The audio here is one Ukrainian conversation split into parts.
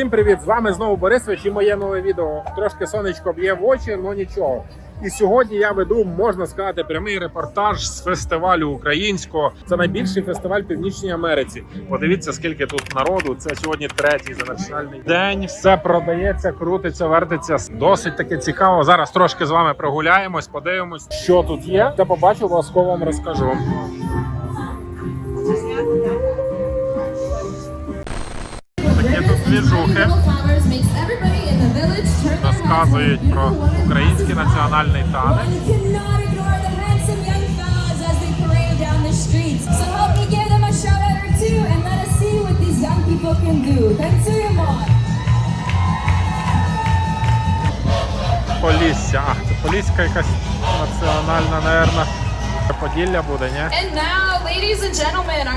Всім привіт! З вами знову Борисович і моє нове відео. Трошки сонечко б'є в очі, але нічого. І сьогодні я веду, можна сказати, прямий репортаж з фестивалю українського. Це найбільший фестиваль в Північній Америці. Подивіться, скільки тут народу. Це сьогодні третій завершальний день. Все продається, крутиться, вертиться. Досить таки цікаво. Зараз трошки з вами прогуляємось, подивимось, що тут є. Та побачу, обов'язково вам розкажу. Двіжухи. Розказують про український національний танець. Полісся. А, це Поліська якась національна, наверно. Поділля буде, ні?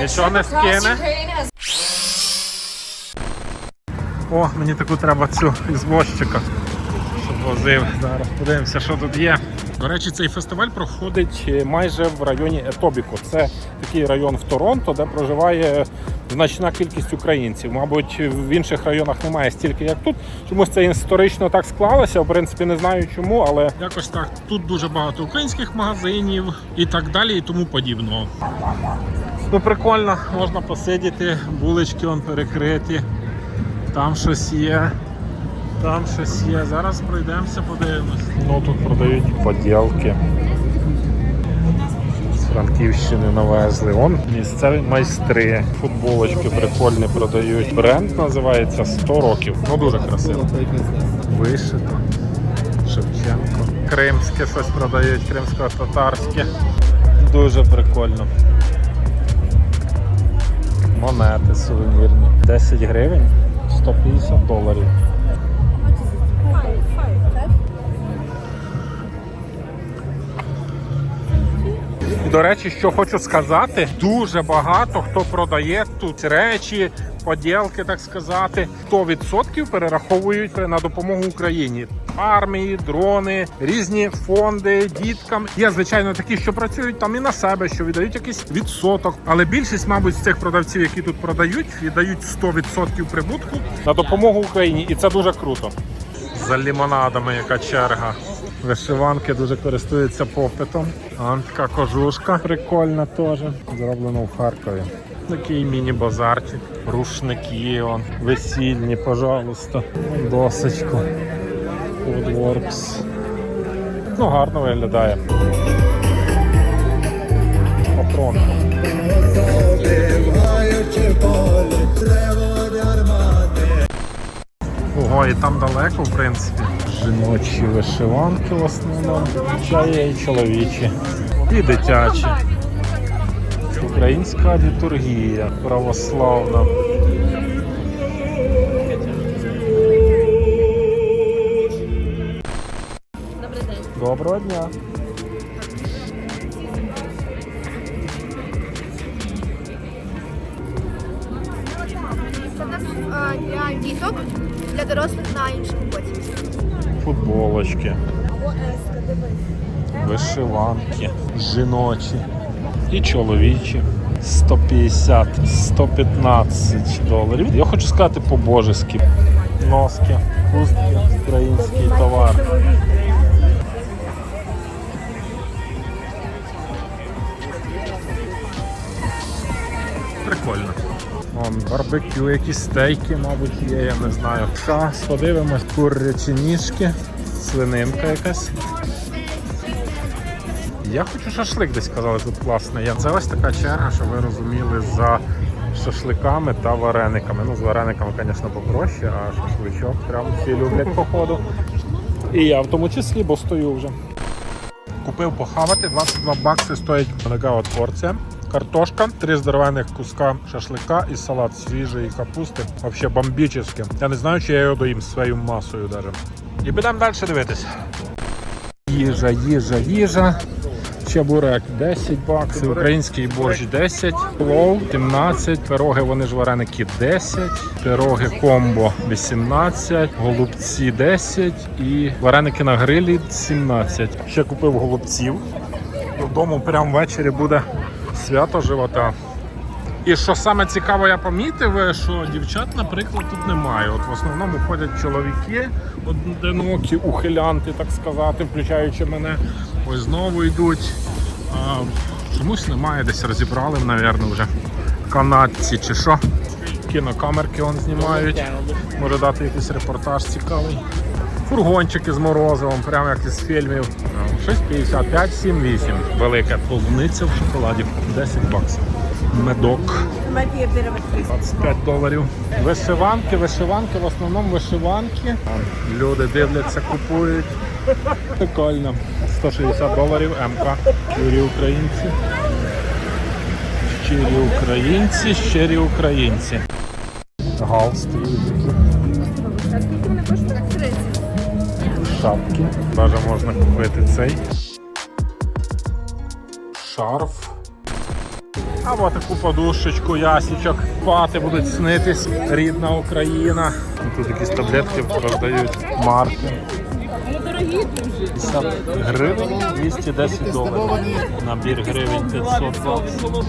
Нічого не скине. О, мені таку треба цю ізвозчика, щоб возив. Зараз подивимося, що тут є. До речі, цей фестиваль проходить е, майже в районі Етобіко. Це такий район в Торонто, де проживає значна кількість українців. Мабуть, в інших районах немає стільки, як тут. Чомусь це історично так склалося. В принципі, не знаю чому, але якось так. Тут дуже багато українських магазинів і так далі, і тому подібного. Ну, прикольно, можна посидіти, булочки он перекриті. Там щось є. Там щось є. Зараз пройдемося, подивимось. Ну тут продають поділки. З Франківщини навезли. Вон місцеві майстри. Футболочки прикольні продають. Бренд називається 100 років. Ну дуже красиво. Вишито. Шевченко. Кримське щось продають, кримсько-татарське. Дуже прикольно. Монети сувенірні. 10 гривень, 150 доларів. До речі, що хочу сказати, дуже багато хто продає тут речі, поділки, так сказати. 100% перераховують на допомогу Україні. Армії, дрони, різні фонди діткам. Є звичайно такі, що працюють там і на себе, що віддають якийсь відсоток. Але більшість, мабуть, з цих продавців, які тут продають, віддають 100% прибутку на допомогу Україні, і це дуже круто. За лімонадами, яка черга. Вишиванки дуже користуються попитом. А, така кожушка прикольна теж. Зроблено в Харкові. Такий міні-базарчик, рушники, он, весільні, пожалуйста. Досочку. Woodworks. Ну, гарно виглядає. Патронка. Ого, і там далеко, в принципі. Жіночі вишиванки в основному. Хоча є і чоловічі. І дитячі. Українська літургія православна. Доброго дня. Це нас для діток, для дорослих на іншому боці. Футболочки, вишиванки, жіночі і чоловічі. 150, 115 доларів. Я хочу сказати по-божески. Носки, хустки, український товар. Прикольно. Вон барбекю, якісь стейки, мабуть, є, я не знаю. Час, подивимось, курячі ніжки, свининка якась. Я хочу шашлик десь казали, тут класний. Це ось така черга, щоб ви розуміли, за шашликами та варениками. Ну, з варениками, звісно, попроще, а шашличок прям всі люблять походу. І я в тому числі, бо стою вже. Купив похавати, 22 бакси стоїть така от порція. Картошка, три здоровенних куска шашлика і салат свіжої капусти. Вообще бомбічний. Я не знаю, чи я його доїм своєю масою даже. І підемо далі дивитись. Їжа, їжа, їжа. Чебурек 10 баксів, український борщ 10, плов 17, пироги, вони ж вареники 10, пироги комбо 18, голубці 10 і вареники на грилі 17. Ще купив голубців. Додому прямо ввечері буде свято живота. І що саме цікаво, я помітив, що дівчат, наприклад, тут немає. От в основному ходять чоловіки, одинокі, ухилянти, так сказати, включаючи мене. Ось знову йдуть. Чомусь немає, десь розібрали, мабуть, вже канадці чи що. Кінокамерки он знімають. Може дати якийсь репортаж цікавий. Фургончики з морозивом, прямо як із фільмів. 6,55, 7,8. Велика полуниця в шоколаді. 10 баксів. Медок. 25 доларів. Вишиванки, вишиванки, в основному вишиванки. Люди дивляться, купують. Прикольно. 160 доларів МК. Щирі українці. Щирі українці, щирі українці. Галстуки. Скільки вони коштують? 30. шапки. Даже можна купити цей шарф. Або таку подушечку, ясічок. Пати будуть снитись. Рідна Україна. Тут якісь таблетки роздають марки. 50 гривень 210 доларів. Набір гривень 500 баксів.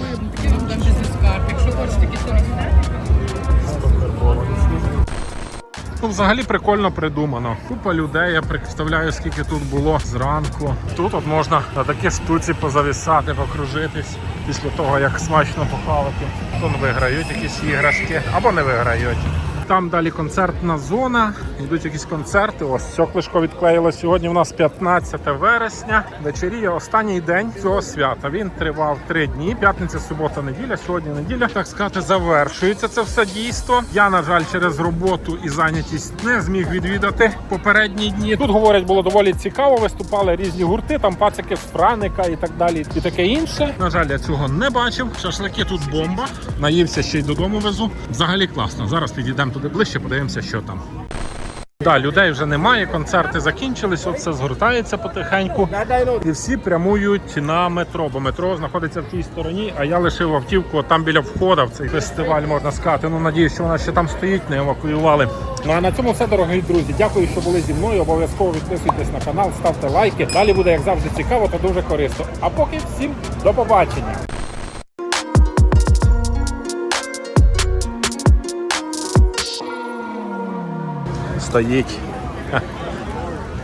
Ну, взагалі прикольно придумано. Купа людей, я представляю, скільки тут було зранку. Тут от можна на такі штуці позавісати, покружитись після того, як смачно похавати. Тут виграють якісь іграшки або не виграють. Там далі концертна зона, йдуть якісь концерти. Ось цьоклишко відклеїло. Сьогодні у нас 15 вересня. Вечеріє останній день цього свята. Він тривав три дні. П'ятниця, субота, неділя. Сьогодні неділя. Так сказати, завершується це все дійство. Я, на жаль, через роботу і зайнятість не зміг відвідати попередні дні. Тут говорять, було доволі цікаво. Виступали різні гурти, там пацики з Франика і так далі, і таке інше. На жаль, я цього не бачив. Шашлики тут бомба. Наївся ще й додому везу. Взагалі класно. Зараз підійдемо туди ближче, подивимося, що там. Да, людей вже немає, концерти закінчились, все згортається потихеньку. І всі прямують на метро, бо метро знаходиться в тій стороні, а я лишив автівку там біля входу в цей фестиваль, можна сказати. Ну, надіюсь, що вона ще там стоїть, не евакуювали. Ну а на цьому все, дорогі друзі. Дякую, що були зі мною. Обов'язково підписуйтесь на канал, ставте лайки. Далі буде, як завжди, цікаво та дуже корисно. А поки всім до побачення. Стоїть.